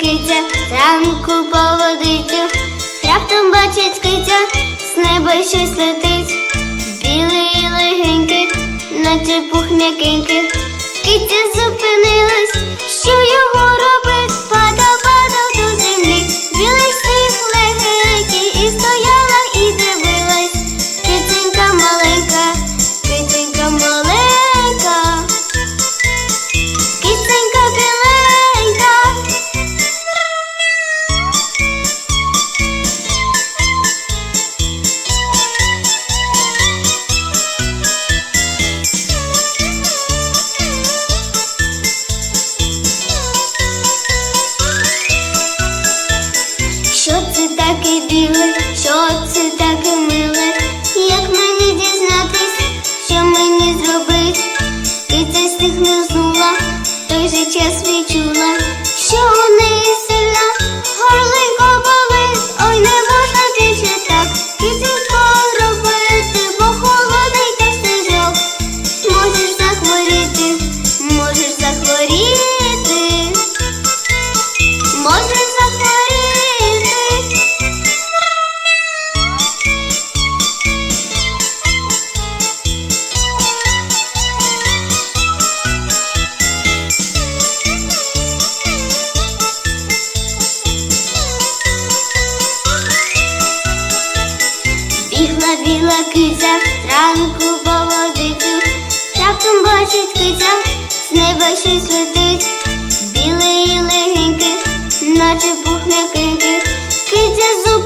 киця, ранку поводиться, раптом бачить киця, з неба щось летить, білий легенький, наче пух м'якенький. Киця зупинилась, що його робить, той же що у біла киця, ранку по водицю, раптом бачить киця, з неба щось летить, білий і легенький, наче пух м'якенький. Киця його